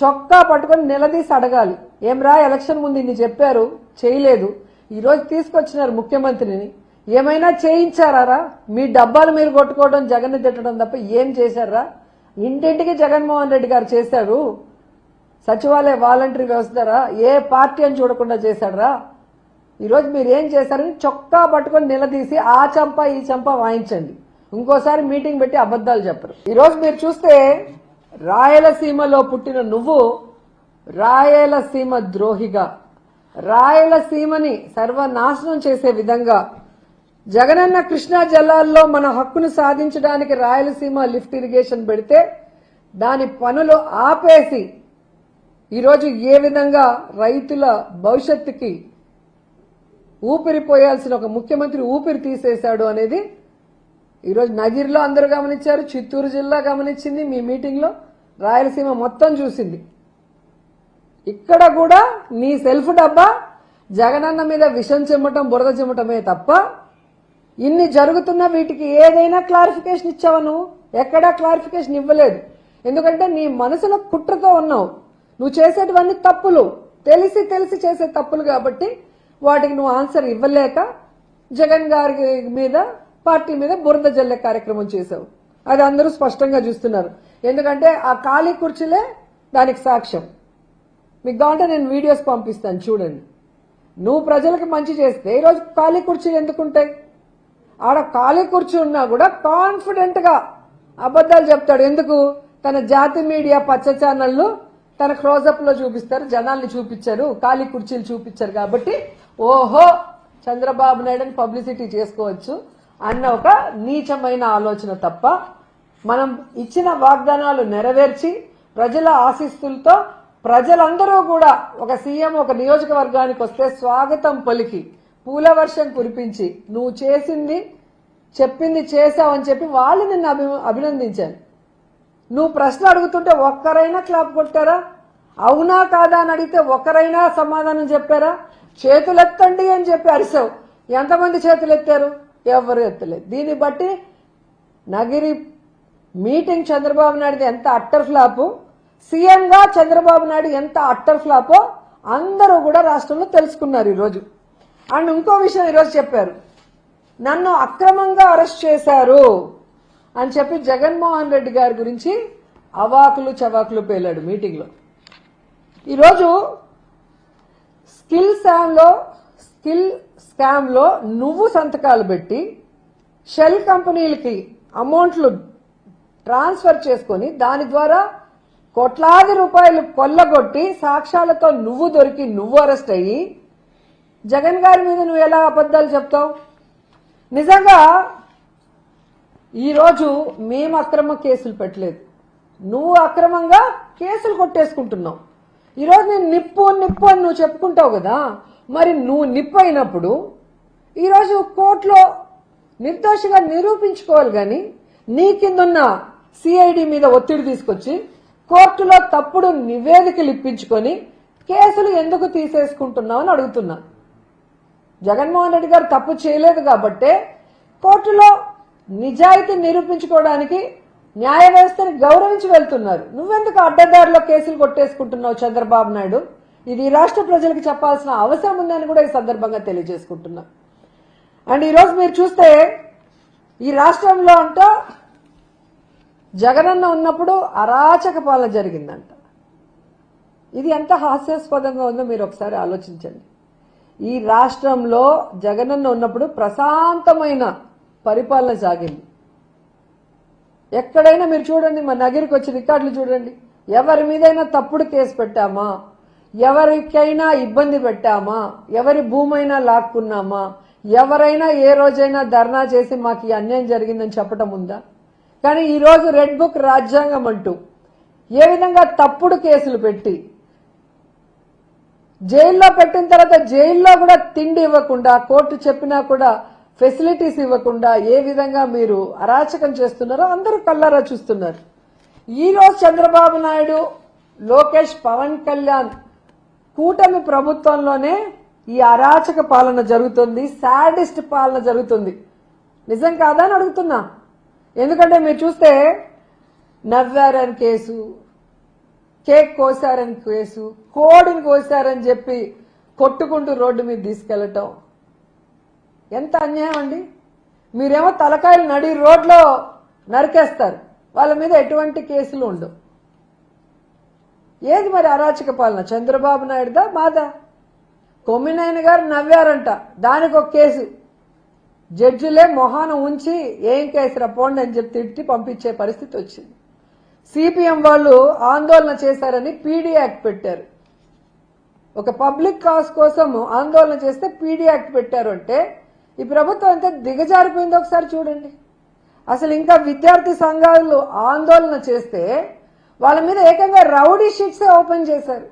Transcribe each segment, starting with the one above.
చొక్కా పట్టుకొని నిలదీసి అడగాలి. ఏం రా ఎలక్షన్ ముందు ఇన్ని చెప్పారు? చేయలేదు. ఈ రోజు తీసుకొచ్చినారు ముఖ్యమంత్రిని. ఏమైనా చేయించారా మీ డబ్బాలు మీరు కొట్టుకోవడం జగన్ తిట్టడం తప్ప ఏం చేశారా ఇంటింటికి జగన్మోహన్ రెడ్డి గారు చేశారు. సచివాలయ వాలంటరీ వ్యవస్థ ద్వారా ఏ పార్టీ అని చూడకుండా చేశాడరా ఈరోజు మీరు ఏం చేశారని చొక్కా పట్టుకొని నిలదీసి ఆ చంప ఈ చంప వాయించండి. ఇంకోసారి మీటింగ్ పెట్టి అబద్ధాలు చెప్పరు. ఈరోజు మీరు చూస్తే రాయలసీమలో పుట్టిన నువ్వు రాయలసీమ ద్రోహిగా. రాయలసీమని సర్వనాశనం చేసే విధంగా జగనన్న కృష్ణా జలాల్లో మన హక్కును సాధించడానికి రాయలసీమ లిఫ్ట్ ఇరిగేషన్ పెడితే దాని పనులు ఆపేసి ఈరోజు ఏ విధంగా రైతుల భవిష్యత్తుకి ఊపిరిపోయాల్సిన ఒక ముఖ్యమంత్రి ఊపిరి తీసేశాడు అనేది ఈరోజు నగిరిలో అందరూ గమనించారు చిత్తూరు జిల్లా గమనించింది మీ మీటింగ్లో. రాయలసీమ మొత్తం చూసింది. ఇక్కడ కూడా నీ సెల్ఫ్ డబ్బా జగనన్న మీద విషం చిమ్మటం బురద చిమ్మటమే తప్ప ఇన్ని జరుగుతున్న వీటికి ఏదైనా క్లారిఫికేషన్ ఇచ్చావా నువ్వు? ఎక్కడా క్లారిఫికేషన్ ఇవ్వలేదు. ఎందుకంటే నీ మనసులో కుట్రతో ఉన్నావు. నువ్వు చేసేటివన్నీ తప్పులు. తెలిసి తెలిసి చేసే తప్పులు కాబట్టి వాటికి నువ్వు ఆన్సర్ ఇవ్వలేక జగన్ గారి మీద పార్టీ మీద బురద జల్లే కార్యక్రమం చేశావు. అది అందరూ స్పష్టంగా చూస్తున్నారు. ఎందుకంటే ఆ ఖాళీ కుర్చీలే దానికి సాక్ష్యం. మీకు కావాలంటే నేను వీడియోస్ పంపిస్తాను చూడండి. నువ్వు ప్రజలకు మంచి చేస్తే ఈరోజు ఖాళీ కుర్చీలు ఎందుకుంటాయి ఆడ ఖాళీ కుర్చీ ఉన్నా కూడా కాన్ఫిడెంట్గా అబద్ధాలు చెప్తాడు. ఎందుకు? తన జాతి మీడియా పచ్చ ఛానళ్ళు తన క్లోజప్లో చూపిస్తారు జనాల్ని చూపించారు ఖాళీ కుర్చీలు చూపించారు కాబట్టి ఓహో చంద్రబాబు నాయుడుని పబ్లిసిటీ చేసుకోవచ్చు అన్న ఒక నీచమైన ఆలోచన తప్ప మనం ఇచ్చిన వాగ్దానాలు నెరవేర్చి ప్రజల ఆశీస్సులతో ప్రజలందరూ కూడా ఒక సీఎం ఒక నియోజకవర్గానికి వస్తే స్వాగతం పలికి పూల వర్షం కురిపించి నువ్వు చేసింది చెప్పింది చేశావని చెప్పి వాళ్ళు నిన్ను అభి అభినందించాను నువ్వు ప్రశ్న అడుగుతుంటే ఒక్కరైనా క్లాప్ కొట్టారా? అవునా కాదా అని అడిగితే ఒక్కరైనా సమాధానం చెప్పారా? చేతులెత్తండి అని చెప్పి అరిసావు. ఎంతమంది చేతులు ఎత్తారు ఎవరు ఎత్తలేదు. దీన్ని బట్టి నగిరి మీటింగ్ చంద్రబాబు నాయుడు ఎంత అట్టర్ ఫ్లాపు? సీఎంగా చంద్రబాబు నాయుడు ఎంత అట్టర్ ఫ్లాపో అందరూ కూడా రాష్ట్రంలో తెలుసుకున్నారు ఈరోజు. అండ్ ఇంకో విషయం ఈరోజు చెప్పారు. నన్ను అక్రమంగా అరెస్ట్ చేశారు అని చెప్పి జగన్మోహన్ రెడ్డి గారి గురించి అవాకులు చవాకులు పేలాడు మీటింగ్లో. ఈరోజు స్కిల్ స్కామ్లో స్కిల్ స్కామ్లో నువ్వు సంతకాలు పెట్టి షెల్ కంపెనీలకి అమౌంట్లు ట్రాన్స్ఫర్ చేసుకొని దాని ద్వారా కోట్లాది రూపాయలు కొల్లగొట్టి సాక్ష్యాలతో నువ్వు దొరికి నువ్వు అరెస్ట్ అయ్యి జగన్ గారి మీద నువ్వు ఎలా అబద్ధాలు చెప్తావు? నిజంగా ఈరోజు మేము అక్రమ కేసులు పెట్టలేదు. నువ్వు అక్రమంగా కేసులు కొట్టేసుకుంటున్నావు. ఈరోజు నేను నిప్పు నిప్పు అని నువ్వు చెప్పుకుంటావు కదా మరి నువ్వు నిప్పు అయినప్పుడు ఈరోజు కోర్టులో నిర్దోషిగా నిరూపించుకోవాలి కానీ నీ కిందున్న సిఐడి మీద ఒత్తిడి తీసుకొచ్చి కోర్టులో తప్పుడు నివేదికలు ఇప్పించుకొని కేసులు ఎందుకు తీసేసుకుంటున్నావు అని అడుగుతున్నా. జగన్మోహన్ రెడ్డి గారు తప్పు చేయలేదు కాబట్టే కోర్టులో నిజాయితీ నిరూపించుకోవడానికి న్యాయ వ్యవస్థని గౌరవించి వెళ్తున్నారు. నువ్వెందుకు అడ్డదారిలో కేసులు కొట్టేసుకుంటున్నావు చంద్రబాబు నాయుడు? ఇది ఈ రాష్ట్ర ప్రజలకు చెప్పాల్సిన అవసరం ఉందని కూడా ఈ సందర్భంగా తెలియజేసుకుంటున్నా. అండ్ ఈరోజు మీరు చూస్తే ఈ రాష్ట్రంలో అంటూ జగనన్న ఉన్నప్పుడు అరాచక పాలన జరిగిందంట. ఇది ఎంత హాస్యాస్పదంగా ఉందో మీరు ఒకసారి ఆలోచించండి. ఈ రాష్ట్రంలో జగనన్న ఉన్నప్పుడు ప్రశాంతమైన పరిపాలన సాగింది. ఎక్కడైనా మీరు చూడండి మా నగిరికి వచ్చి రికార్డులు చూడండి. ఎవరి మీదైనా తప్పుడు కేసు పెట్టామా? ఎవరికైనా ఇబ్బంది పెట్టామా? ఎవరి భూమైనా లాక్కున్నామా? ఎవరైనా ఏ రోజైనా ధర్నా చేసి మాకు ఈ అన్యాయం జరిగిందని చెప్పటం ఉందా? కానీ ఈరోజు రెడ్ బుక్ రాజ్యాంగం అంటూ ఏ విధంగా తప్పుడు కేసులు పెట్టి జైల్లో పెట్టిన తర్వాత జైల్లో కూడా తిండి ఇవ్వకుండా కోర్టు చెప్పినా కూడా ఫెసిలిటీస్ ఇవ్వకుండా ఏ విధంగా మీరు అరాచకం చేస్తున్నారో అందరూ కల్లారా చూస్తున్నారు. ఈ రోజు చంద్రబాబు నాయుడు లోకేష్ పవన్ కళ్యాణ్ కూటమి ప్రభుత్వంలోనే ఈ అరాచక పాలన జరుగుతుంది సాడిస్ట్ పాలన జరుగుతుంది. నిజం కాదా అని అడుగుతున్నా. ఎందుకంటే మీరు చూస్తే నవ్వారని కేసు కేక్ కోసారని కేసు కోడిని కోసారని చెప్పి కొట్టుకుంటూ రోడ్డు మీద తీసుకెళ్ళటం. ఎంత అన్యాయం అండి? మీరేమో తలకాయలు నడి రోడ్లో నరికేస్తారు. వాళ్ళ మీద ఎటువంటి కేసులు ఉండవు. ఏది మరి అరాచక పాలన? చంద్రబాబు నాయుడుదా? మాదా? కొమ్మినాయన గారు నవ్వారంట. దానికి ఒక కేసు. జడ్జిలే మొహాన ఉంచి ఏం కేసు పోండి అని చెప్పి తిట్టి పంపించే పరిస్థితి వచ్చింది. సిపిఎం వాళ్ళు ఆందోళన చేశారని పీడీ యాక్ట్ పెట్టారు. ఒక పబ్లిక్ కాజ్ కోసం ఆందోళన చేస్తే పీడీ యాక్ట్ పెట్టారు అంటే ఈ ప్రభుత్వం ఎంత దిగజారిపోయిందో ఒకసారి చూడండి. అసలు ఇంకా విద్యార్థి సంఘాలు ఆందోళన చేస్తే వాళ్ళ మీద ఏకంగా రౌడీ షీట్సే ఓపెన్ చేశారు.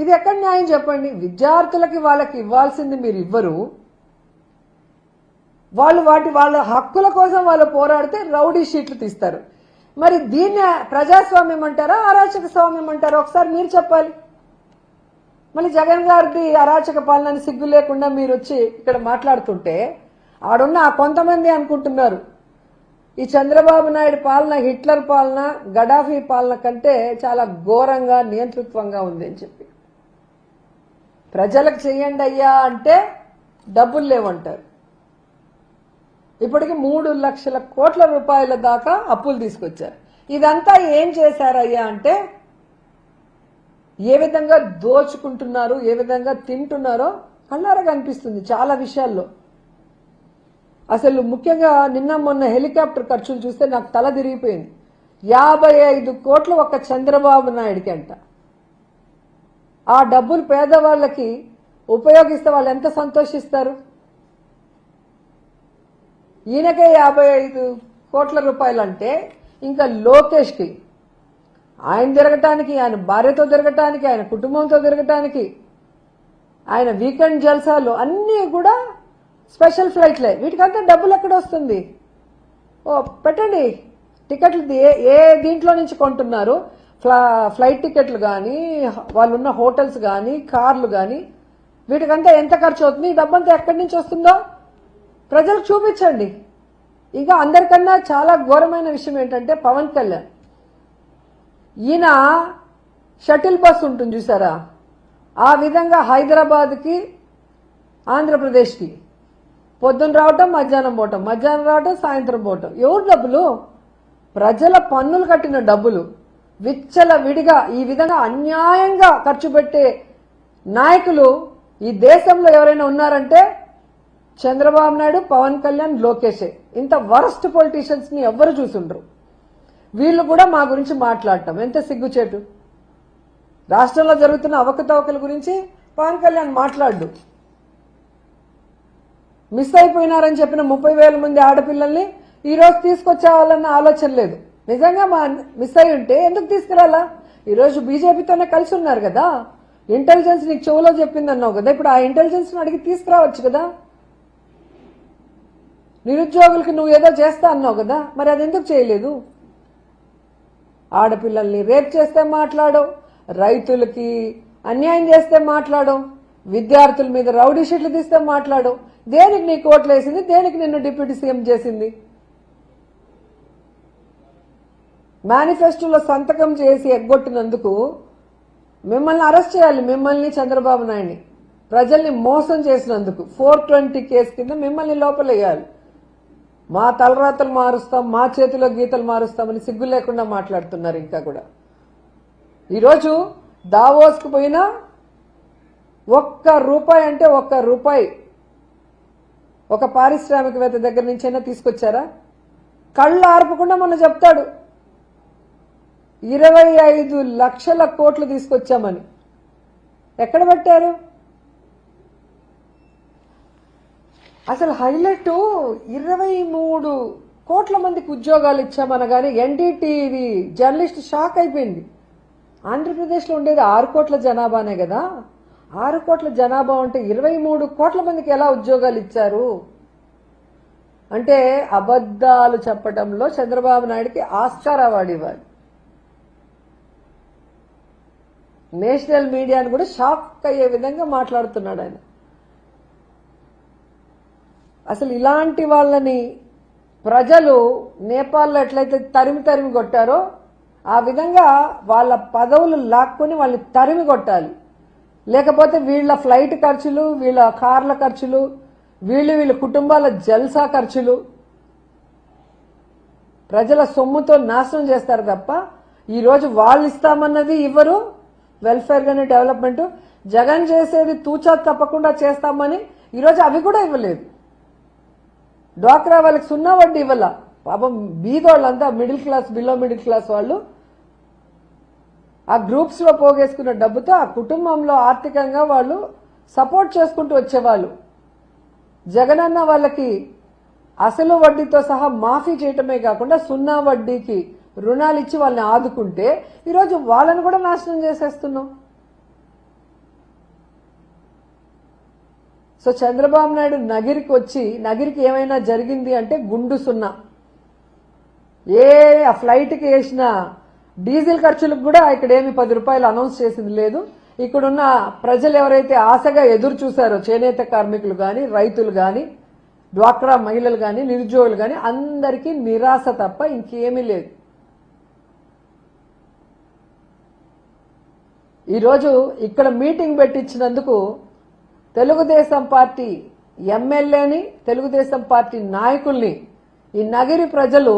ఇది ఎక్కడ న్యాయం చెప్పండి? విద్యార్థులకి వాళ్ళకి ఇవ్వాల్సింది మీరు ఇవ్వరు. వాళ్ళు వాటి వాళ్ళ హక్కుల కోసం వాళ్ళు పోరాడితే రౌడీ షీట్లు తీస్తారు. మరి దీన్ని ప్రజాస్వామ్యం అంటారా అరాచక స్వామ్యం అంటారా ఒకసారి మీరు చెప్పాలి. మళ్ళీ జగన్ గారిది అరాచక పాలనని సిగ్గు లేకుండా మీరు వచ్చి ఇక్కడ మాట్లాడుతుంటే ఆడున్న ఆ కొంతమంది అనుకుంటున్నారు ఈ చంద్రబాబు నాయుడు పాలన హిట్లర్ పాలన గడాఫీ పాలన కంటే చాలా ఘోరంగా నియంతృత్వంగా ఉంది అని చెప్పి. ప్రజలకు చెయ్యండి అయ్యా అంటే డబ్బులు లేవంటారు. ఇప్పటికి మూడు లక్షల కోట్ల రూపాయల దాకా అప్పులు తీసుకొచ్చారు. ఇదంతా ఏం చేశారయ్యా అంటే ఏ విధంగా దోచుకుంటున్నారు ఏ విధంగా తింటున్నారో కళ్ళారా కనిపిస్తుంది చాలా విషయాల్లో. అసలు ముఖ్యంగా నిన్న మొన్న హెలికాప్టర్ ఖర్చులు చూస్తే నాకు తల తిరిగిపోయింది. యాభై ఐదు కోట్లు ఒక చంద్రబాబు నాయుడికి అంట. ఆ డబ్బులు పేదవాళ్ళకి ఉపయోగిస్తే వాళ్ళు ఎంత సంతోషిస్తారు? ఈయనకే యాభై ఐదు కోట్ల రూపాయలు అంటే ఇంకా లోకేష్కి ఆయన తిరగటానికి ఆయన భార్యతో తిరగటానికి ఆయన కుటుంబంతో తిరగటానికి ఆయన వీకెండ్ జల్సాలు అన్నీ కూడా స్పెషల్ ఫ్లైట్లే. వీటికంతా డబ్బులు ఎక్కడ వస్తుంది? ఓ పెట్టండి. టికెట్లు ఏ ఏ దీంట్లో నుంచి కొంటున్నారు? ఫ్లా ఫ్లైట్ టికెట్లు కానీ వాళ్ళున్న హోటల్స్ కానీ కార్లు కానీ వీటికంతా ఎంత ఖర్చు అవుతుంది? ఈ డబ్బంతా ఎక్కడి నుంచి వస్తుందో ప్రజలకు చూపించండి. ఇంకా అందరికన్నా చాలా ఘోరమైన విషయం ఏంటంటే పవన్ కళ్యాణ్. ఈయన షటిల్ బస్ ఉంటుంది చూసారా? ఆ విధంగా హైదరాబాద్కి ఆంధ్రప్రదేశ్కి పొద్దున్న రావటం మధ్యాహ్నం పోవటం మధ్యాహ్నం రావటం సాయంత్రం పోవటం. ఎవరు డబ్బులు? ప్రజల పన్నులు కట్టిన డబ్బులు. విచ్చల విడిగా ఈ విధంగా అన్యాయంగా ఖర్చు పెట్టే నాయకులు ఈ దేశంలో ఎవరైనా ఉన్నారంటే చంద్రబాబు నాయుడు పవన్ కళ్యాణ్ లోకేషే. ఇంత వరస్ట్ పొలిటీషియన్స్ని ఎవ్వరు చూసుండ్రు. వీళ్ళు కూడా మా గురించి మాట్లాడటం. ఎంత సిగ్గుచేటు? రాష్ట్రంలో జరుగుతున్న అవకతవకల గురించి పవన్ కళ్యాణ్ మాట్లాడు మిస్ అయిపోయినారని చెప్పిన ముప్పై వేల మంది ఆడపిల్లల్ని ఈ రోజు తీసుకొచ్చేవాళ్ళన్న ఆలోచన లేదు. నిజంగా మా మిస్ అయి ఉంటే ఎందుకు తీసుకురాలా? ఈరోజు బీజేపీతోనే కలిసి ఉన్నారు కదా. ఇంటెలిజెన్స్ నీకు చెవులో చెప్పింది అన్నావు కదా. ఇప్పుడు ఆ ఇంటెలిజెన్స్ అడిగి తీసుకురావచ్చు కదా. నిరుద్యోగులకి నువ్వు ఏదో చేస్తా అన్నావు కదా. మరి అది ఎందుకు చేయలేదు? ఆడపిల్లల్ని రేప్ చేస్తే మాట్లాడవు రైతులకి అన్యాయం చేస్తే మాట్లాడవు విద్యార్థుల మీద రౌడీ షీట్లు తీస్తే మాట్లాడవు. దేనికి నీ కోట్లు వేసింది దేనికి నిన్ను డిప్యూటీ సీఎం చేసింది? మేనిఫెస్టోలో సంతకం చేసి ఎగ్గొట్టినందుకు మిమ్మల్ని అరెస్ట్ చేయాలి మిమ్మల్ని చంద్రబాబు నాయుడిని. ప్రజల్ని మోసం చేసినందుకు ఫోర్ ట్వంటీ కేసు కింద మిమ్మల్ని లోపలేయాలి. మా తలరాతలు మారుస్తాం మా చేతిలో గీతలు మారుస్తామని సిగ్గు లేకుండా మాట్లాడుతున్నారు ఇంకా కూడా. ఈరోజు దావోస్కు పోయినా ఒక్క రూపాయి అంటే ఒక్క రూపాయి ఒక పారిశ్రామికవేత్త దగ్గర నుంచైనా తీసుకొచ్చారా? కళ్ళు ఆర్పకుండా మొన్న చెప్తాడు. ఇరవై ఐదు లక్షల కోట్లు తీసుకొచ్చామని. ఎక్కడ పెట్టారు? అసలు హైలైట్ ఇరవై మూడు కోట్ల మందికి ఉద్యోగాలు ఇచ్చామనగానే ఎన్డీటీవీ జర్నలిస్ట్ షాక్ అయిపోయింది. ఆంధ్రప్రదేశ్లో ఉండేది ఆరు కోట్ల జనాభానే కదా. ఆరు కోట్ల జనాభా ఉంటే ఇరవై మూడు కోట్ల మందికి ఎలా ఉద్యోగాలు ఇచ్చారు? అంటే అబద్ధాలు చెప్పడంలో చంద్రబాబు నాయుడికి ఆస్కార్ అవార్డు ఇవ్వాలి. నేషనల్ మీడియాను కూడా షాక్ అయ్యే విధంగా మాట్లాడుతున్నాడు ఆయన. అసలు ఇలాంటి వాళ్ళని ప్రజలు నేపాల్లో ఎట్లయితే తరిమి తరిమి కొట్టారో ఆ విధంగా వాళ్ళ పదవులు లాక్కొని వాళ్ళని తరిమి కొట్టాలి. లేకపోతే వీళ్ళ ఫ్లైట్ ఖర్చులు వీళ్ళ కార్ల ఖర్చులు వీళ్ళు వీళ్ళ కుటుంబాల జల్సా ఖర్చులు ప్రజల సొమ్ముతో నాశనం చేస్తారు తప్ప ఈరోజు వాళ్ళు ఇస్తామన్నది ఇవ్వరు వెల్ఫేర్ కానీ డెవలప్మెంట్ జగన్ చేసేది తూచా తప్పకుండా చేస్తామని ఈరోజు అవి కూడా ఇవ్వలేదు. డ్వాక్రా వాళ్ళకి సున్నా వడ్డీ ఇవ్వాల. పాపం బీదోళ్ళంతా middle class below middle class వాళ్ళు ఆ గ్రూప్స్లో పోగేసుకున్న డబ్బుతో ఆ కుటుంబంలో ఆర్థికంగా వాళ్ళు సపోర్ట్ చేసుకుంటూ వచ్చేవాళ్ళు. జగనన్న వాళ్ళకి అసలు వడ్డీతో సహా మాఫీ చేయటమే కాకుండా సున్నా వడ్డీకి రుణాలు ఇచ్చి వాళ్ళని ఆదుకుంటే ఈరోజు వాళ్ళని కూడా నాశనం చేసేస్తున్నాం. సో చంద్రబాబు నాయుడు నగిరికి వచ్చి నగిరికి ఏమైనా జరిగింది అంటే గుండు సున్నా. ఏ ఆ ఫ్లైట్కి వేసిన డీజిల్ ఖర్చులకు కూడా ఇక్కడ ఏమి పది రూపాయలు అనౌన్స్ చేసింది లేదు. ఇక్కడున్న ప్రజలు ఎవరైతే ఆశగా ఎదురు చూశారో చేనేత కార్మికులు కానీ రైతులు కానీ డ్వాక్రా మహిళలు కానీ నిరుద్యోగులు కానీ అందరికీ నిరాశ తప్ప ఇంకేమీ లేదు. ఈరోజు ఇక్కడ మీటింగ్ పెట్టించినందుకు తెలుగుదేశం పార్టీ ఎమ్మెల్యేని తెలుగుదేశం పార్టీ నాయకుల్ని ఈ నగిరి ప్రజలు